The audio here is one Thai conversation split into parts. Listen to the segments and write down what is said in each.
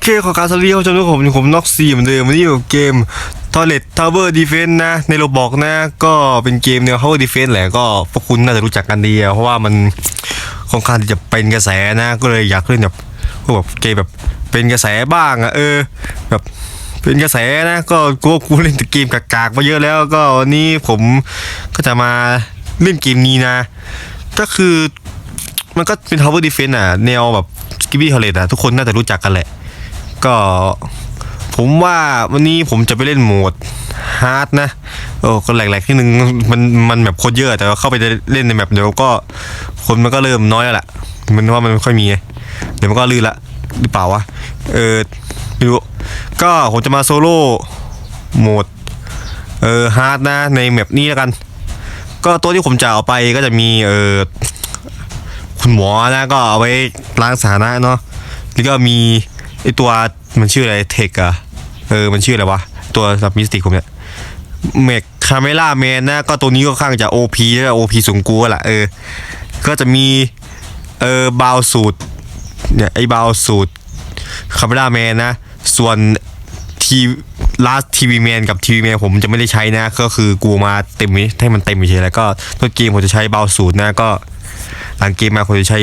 เคขอการสวัสดีคุณผู้ชมทุกคนผมน็อกซีเหมือนเดิมวันนี้อยู่เกม Toilet Tower Defense นะ ในโรบอกนะ ก็เป็นเกมแนว Tower Defense แหละก็พวกคุณน่าจะรู้จักกันดีเพราะว่ามันค่อนข้างที่จะเป็นกระแสนะ ก็เลยอยากเล่นแบบพวกแบบเกมแบบเป็นกระแสบ้างอะเออแบบเป็นกระแสนะ ก็กูว่ากูเล่นแต่เกมกากๆมาเยอะแล้วก็วันนี้ผมก็จะมาเล่นเกมนี้นะ ก็คือมันก็เป็น Tower Defense อะ แนวแบบกิบี้ทอเลตอะ ทุกคนน่าจะรู้จักกันแหละ ก็ ผมว่าวันนี้ผมจะไปเล่นโหมดฮาร์ดนะโอ้ก็แหลกๆที่นึงมันมันแบบคนเยอะ แต่ว่าเข้าไปเล่นในแบบเดี๋ยวก็คนมันก็เริ่มน้อยแล้วล่ะ มันว่ามันไม่ค่อยมี เดี๋ยวมันก็ลื่นละหรือเปล่าวะเออไม่รู้ก็ผมจะมาโซโล่โหมดเออฮาร์ดนะในแมปนี้แล้วกัน ก็ตัวที่ผมจะเอาไปก็จะมีเออคุณหมอนะก็เอาไว้ล้างสาธาระเนาะแล้วก็มี ไอตัวมันชื่ออะไรเทคอะเออมันชื่ออะไรวะ ตัวแบบมิสติกผมเนี่ยเมกคาเมล่าแมนนะก็ตัวนี้ก็ข้างจะ OP แล้ว OP สูงกูแหละเออ ก็จะมีเออบาวสูตรเนี่ยไอบาวสูตรคาเมล่าแมนนะ ส่วนทีลาสทีวีแมนกับทีวีแมนผมจะไม่ได้ใช้นะ ก็คือกูมาเต็มให้มันเต็มเฉยแล้วก็ตัวเกมผมจะใช้บาวสูตรนะก็ หลังเกมมาผมจะใช้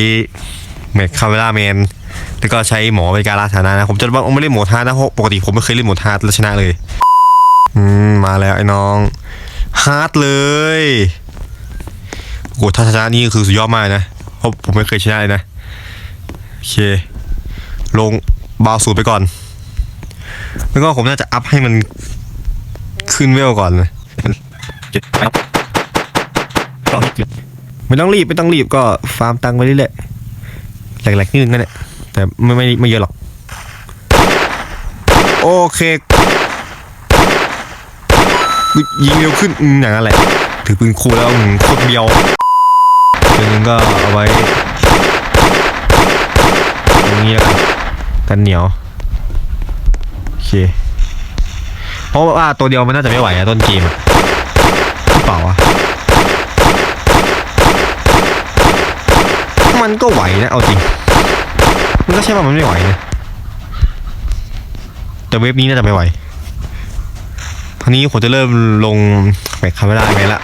แมคคาเมล่าแมน แล้วก็ใช้หมอเป็นการรักษานะนะผมจะว่าไม่เล่นหมดาร์นะเพราะปกติผมไม่เคยเล่นหมดาร์ดแล้วชนะเลย อืมมาแล้วไอ้น้องฮาร์ดเลยโอ้โหถ้าชนะนี่คือสุดยอดมากนะเพราะผมไม่เคยชนะเลยนะโอเค ลงบาวสูตรไปก่อน แล้วก็ผมน่าจะอัพให้มันขึ้นเวลก่อนนะไม่ต้องรีบไม่ต้องรีบก็ฟาร์มตังไปเรื่อยๆแหลกๆนิดนึงนั่นแหละ แต่ไม่ไม่ไม่เยอะหรอก โอเคยิงเร็วขึ้นอย่างนั้นแหละ ถือปืนคูแล้วอืมโคตรเบียวตัวนึงก็เอาไว้ตรงนี้แล้วกันกันเหนียวโอเคเพราะว่าตัวเดียวมันน่าจะไม่ไหวอะต้นเกมอะเปล่าวะมันก็ไหวนะเอาจริง มันก็ใช่ว่ามันไม่ไหวนะแต่เว็บนี้น่าจะไม่ไหวคราวนี้ผมจะเริ่มลงแบกคาเมล่าไปละ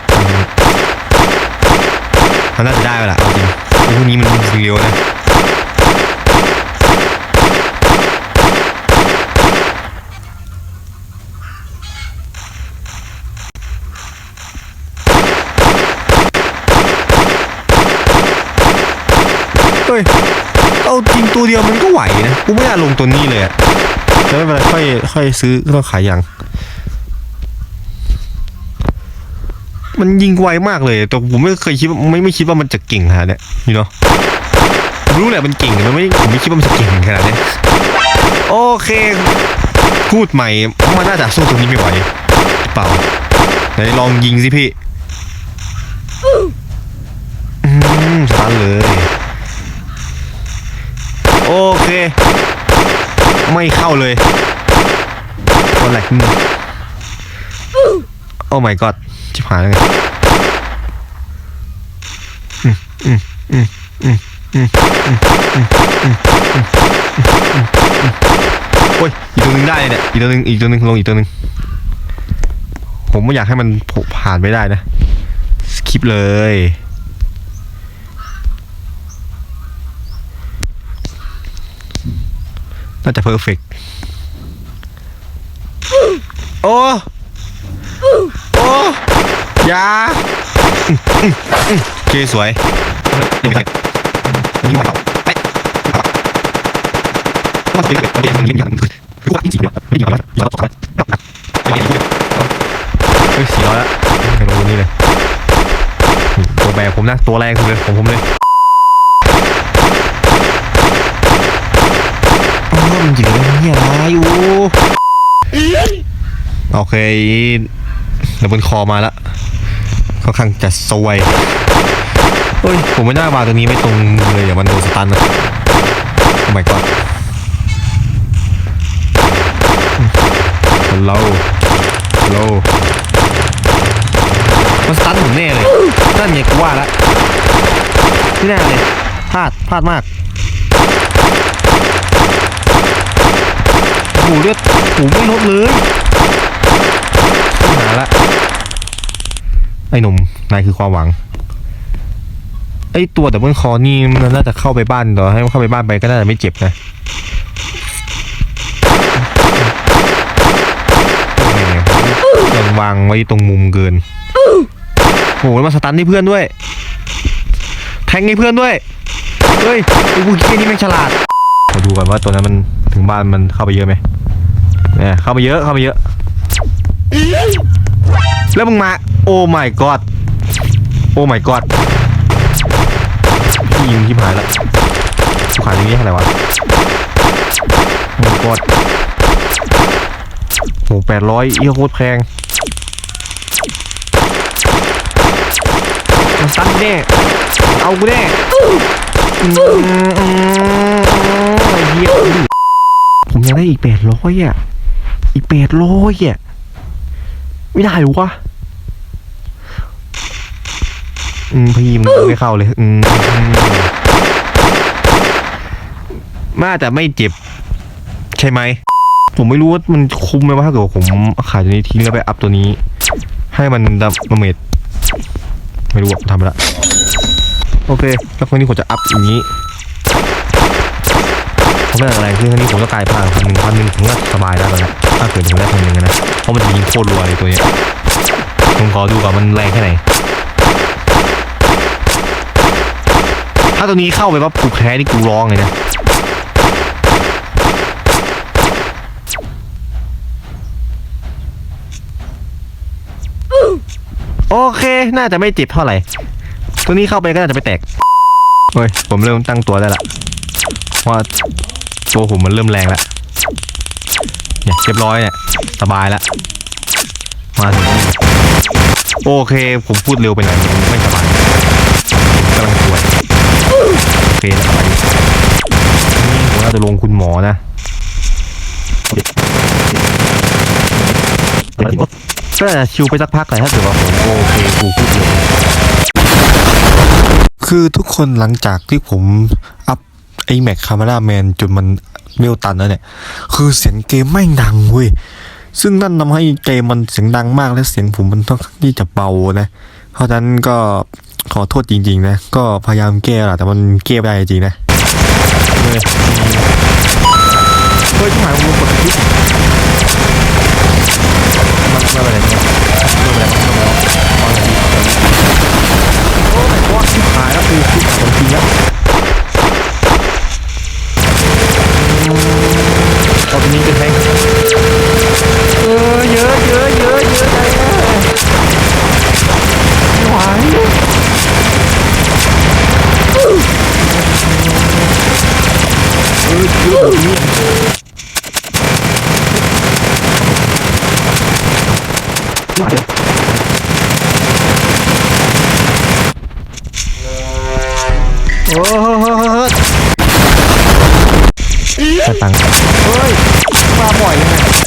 มันน่าจะได้แล้วล่ะจริงไอ้พวกนี้มันเร็วนะ เฮ้ย เอาจริงตัวเดียวมันก็ไหวนะ กูไม่น่าลงตัวนี้เลยอะแต่ไม่เป็นไรค่อยค่อยซื้อก็ขายย่างมันยิงไวมากเลยแต่ผมไม่เคยคิดไม่ไม่คิดว่ามันจะเก่งขนาดเนี้ยนี่เนาะรู้แหละมันเก่งแต่ไม่ผมไม่คิดว่ามันจะเก่งขนาดเนี้ยโอเค พูดใหม่มันน่าจะสู้ตัวนี้ไม่ไหวเปล่าไหนลองยิงสิพี่อืมสตันเลย โอเค ไม่เข้าเลยอะไรโอ้ my god จิบหายเลยโอ้ยอีกตัวนึงได้เนี่ยอีกตัวนึงอีกตัวนึงลงอีกตัวนึงผมไม่อยากให้มันผ่านไม่ได้นะ สคิปเลย น่าจะเพอร์เฟกโอ้โอ้ยาโอเคสวยนี่ครับนี่มาครับไปต้องเป็นแบบเป็นอย่างนี้อย่างนี้คือว่าที่จริงเนี่ยไม่อย่างนั้นอย่างนั้นต้องการไม่เห็นด้วยเฮ้ยเสียแล้วลงตรงนี้เลยตัวแบบผมนะตัวแรงสุดเลยของผมเลย โอ้มันอยู่ในนี่อะไรอยู่โอเคดับบนคอมาล้วค่อนข้างจะสวยเฮ้ยผมไม่น่ามาตรงนี้ไม่ตรงเลยเดี๋ยวมันโดนสตันนะโอ้ my god ฮัลโหลฮัลโหลมันสตันผมแน่เลยนั่นไงกูว่าล้วไม่น่าเลยพลาดพลาดมาก โหเลือดโหไม่ลดเลยหาละไอ้หนุ่มนายคือความหวังไอ้ตัวดับเบิลคอนี่มันน่าจะเข้าไปบ้านต่อให้มันเข้าไปบ้านไปก็น่าจะไม่เจ็บนะยังวางไว้ตรงมุมเกินโหแล้วมาสตันให้เพื่อนด้วย แทงให้เพื่อนด้วย เฮ้ยไอ้พวกนี้นี่แม่งฉลาดมาดูกันว่าตัวนั้นมัน ถึงบ้านมันเข้าไปเยอะไหมเนี่ยเข้าไปเยอะเข้าไปเยอะ แล้วมึงมา โอ้ my god โอ้ my god พี่ยิงที่หายแล้วกูขายอย่างนี้เท่าไรวะโอ้ my god โหแปดร้อยเอี้ยโคตรแพงมันสั้นแน่เอากูแน่ไอ้เหี้ย ผมยังได้อีกแปดร้อยอะ อีกแปดร้อยอะ ไม่ได้หรอวะ อืมพี่มึงไม่เข้าเลย อืมอืมน่าจะไม่เจ็บ ใช่ไหม ผมไม่รู้ว่ามันคุ้มไหมว่าถ้าเกิดผมขายตัวนี้ทิ้งแล้วไปอัพตัวนี้ ให้มันดับเมดไม่รู้ว่าทำไปละโอเค แล้วครั้งนี้ผมจะอัพอย่างนี้ ผมไม่ได้อะไรคือครั้งนี้ผมต้องกลายพันพันหนึ่งพันหนึ่งผมก็สบายแล้วตอนนี้ถ้าเกิดผมได้พันหนึ่งอะนะเพราะมันจะยิงโคตรรัวเลยตัวเนี้ยผมขอดูก่อนมันแรงแค่ไหนถ้าตัวนี้เข้าไปปั๊บกูแพ้นี่กูร้องเลยนะโอเค น่าจะไม่เจ็บเท่าไหร่ ตัวนี้เข้าไปก็น่าจะไม่แตก เฮ้ย ผมเริ่มตั้งตัวได้ละพราะว่า ตัวผมมันเริ่มแรงแล้วเนี่ยเรียบร้อยเนี่ยสบายแล้วมาถึงโอเคผมพูดเร็วไปหน่อยไม่สบายกำลังป่วยโอเคแล้วไปนี่ผมน่าจะลงคุณหมอนะก็จะชิวไปสักพักก่อนถ้าเกิดว่าผมโอเคกูพูดเลยคือทุกคนหลังจากที่ผม ไอแม็กคาร์มาแมนจนมันเวลตันแล้วเนี่ย คือเสียงเกมไม่งดังเว้ย ซึ่งนั่นทำให้เกมมันเสียงดังมากและเสียงผมมันต้องที่จะเบานะ เพราะฉะนั้นก็ขอโทษจริง ๆ นะ ก็พยายามแก้แหละแต่มันแก้ไม่ได้จริงๆนะเฮ้ยเฮ้ยที่หมายผมกดคลิปมันไม่เป็นไรไม่เป็นไรไม่เป็นไรมันต้อง โอ้ยจะตังค์เฮ้ยมาบ่อยยังไง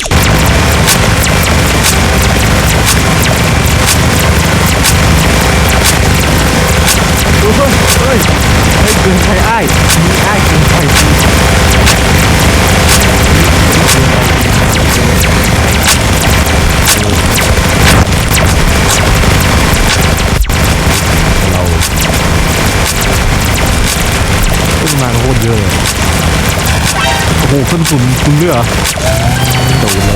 าโคตรเยอะเลยโอ้โหขึ้นสุ่มคุณด้วยเหรอโดนเล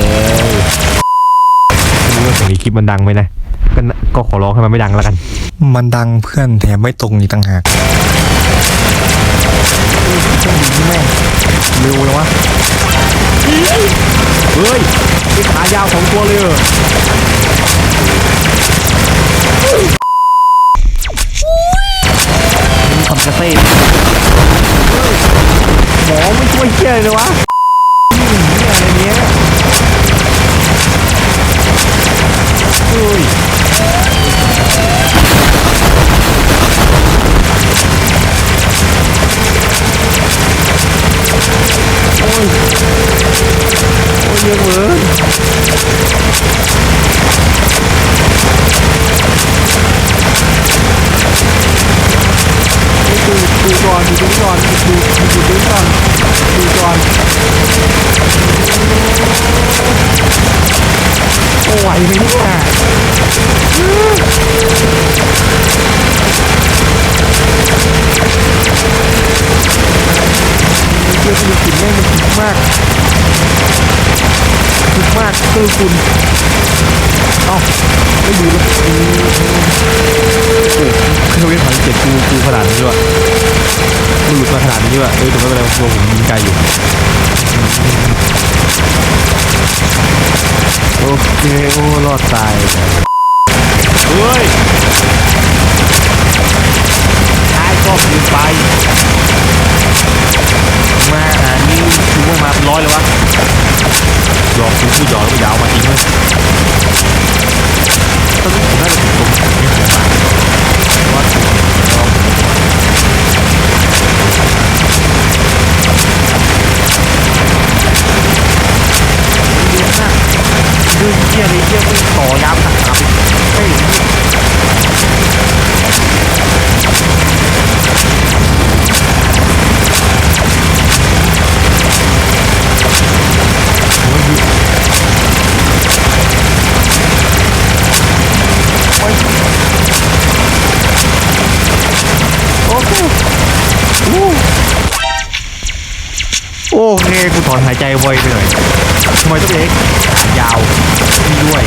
ยไม่รู้ว่าเสียงในคลิปมันดังไหมนะก็น่ะก็ขอร้องให้มันไม่ดังแล้วกัน มันดังเพื่อนแถมไม่ตรงอีกต่างหากเครื่องบินนี่แม่งเร็วเลยวะเฮ้ยมีขายาวสองตัวเลยเหรอมีคำกระเซ่ หมอไม่ช่วยเชี่ยเลยวะ ไหวไหมเนี่ยเชื่อคุณกินแม่งมันถึกมากถึกมากเชื่อคุณเอ้าไม่ดูแล้วโอ้เครื่องเล่นของเจ็ดกูกูขนาดนี้ด้วยมันหลุดมาขนาดนี้ด้วยเออแต่ไม่เป็นไรตัวผมยิงไกลอยู่ โอเค โอ้รอดตายเฮ้ยท้ายก็คือไป มาอันนี้คือว่ามาเป็นร้อยเลยวะหยอกคือผู้หยอกแล้วก็ยาวมาจริงเลยตอนนี้ผมน่าจะถึงตรงนี้ของมันวัดลองเยอะมาก ดึงเที่ยนี้เที่ยร์มึงต่อยาวหนักครับเฮ้ย อนหายใจไวไปหน่อยทำไมต้องเล็ก ยาวนี่ด้วย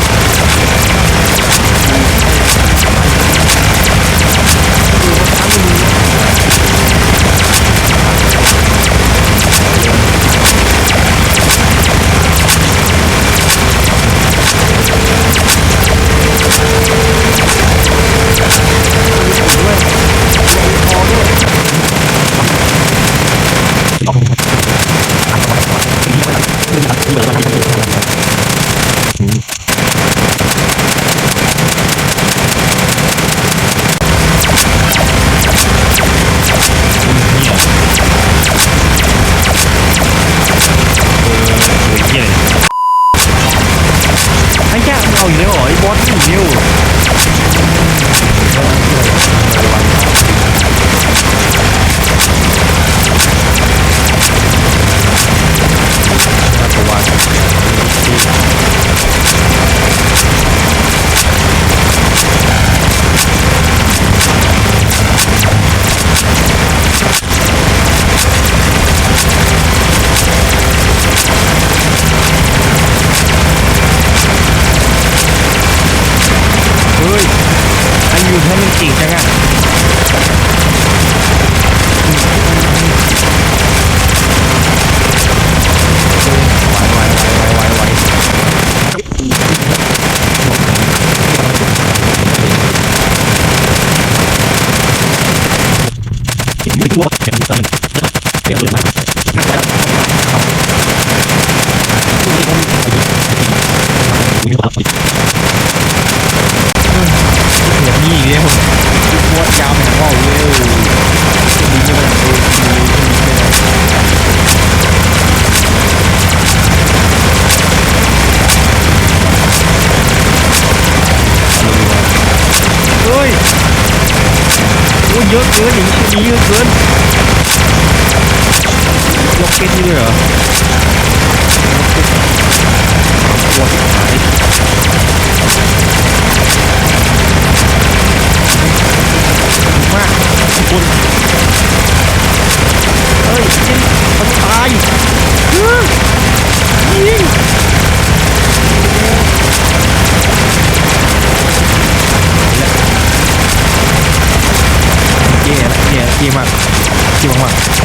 แบบนี้อีกแล้วปวดยาวแม่งว่าวเร็วดีจะมันเออดีเฮ้ยโอ้ยเยอะเกินอย่างนี้เยอะเกิน เก็ตนี่เลยเหรอปวดหายมากทุกคนเฮ้ยยิงมันตายยิงเย่ละเย่เย่มากเย่มาก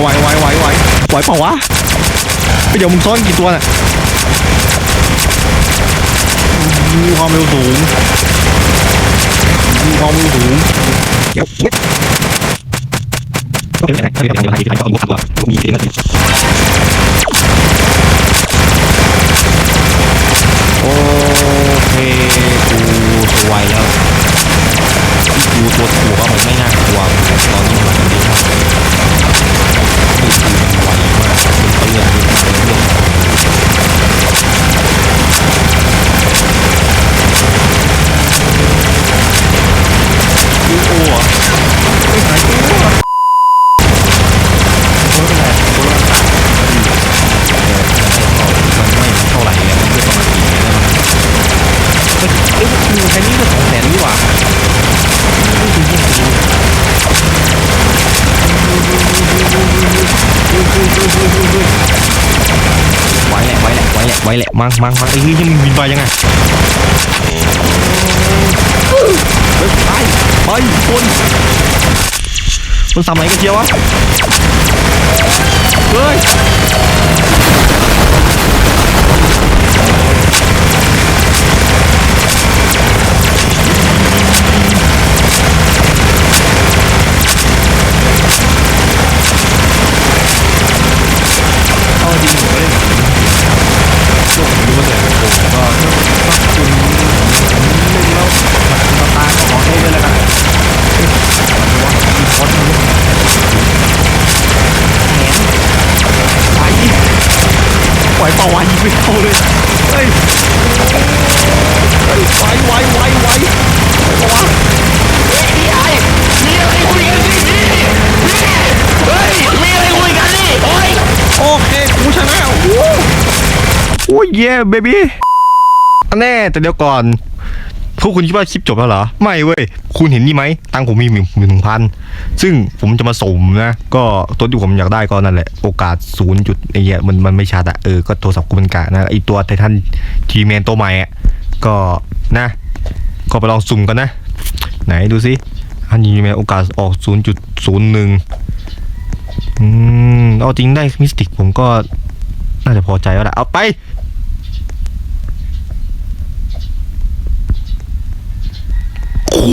ไหวไหวไหวไหวไหวเปล่าวะเฮ้ยเดี๋ยวมึงซ้อนกี่ตัวน่ะมีความเร็วสูงมีความเร็วสูงเก็บเก็บโอเคกูสวยแล้ว ที่กูตัวถูกว่ามันไม่น่ากลัวตอนนี้มันดีมากคือกูไหวมากเป็นเรื่องเป็นเรื่อง มังมังมังไอ้เฮ้ยยังมีใบยังไงไปไปคนมันทำอะไรกันเชียววะเฮ้ยเอาจริงผมไม่ได้ แบบพวกผม เย่เบบี้แน่แต่เดี๋ยวก่อน พวกคุณคิดว่าคลิปจบแล้วเหรอ ไม่เว้ย คุณเห็นนี่ไหม ตังผมมีหนึ่งหนึ่งพันซึ่งผมจะมาสมนะ ก็ตัวที่ผมอยากได้ก็นั่นแหละ โอกาสศูนย์จุดไอ้เหี้ยมันมันไม่ชัดอะเออ ก็โทรศัพท์กูมันกะนะไอตัวไททันทีแมนตัวใหม่อะก็นะ ก็ไปลองสุ่มกันนะ ไหนดูสิอันนี้แมนโอกาสออกศูนย์จุดศูนย์หนึ่งอืม เอาจริงได้มิสติกผมก็น่าจะพอใจแล้วแหละเอาไป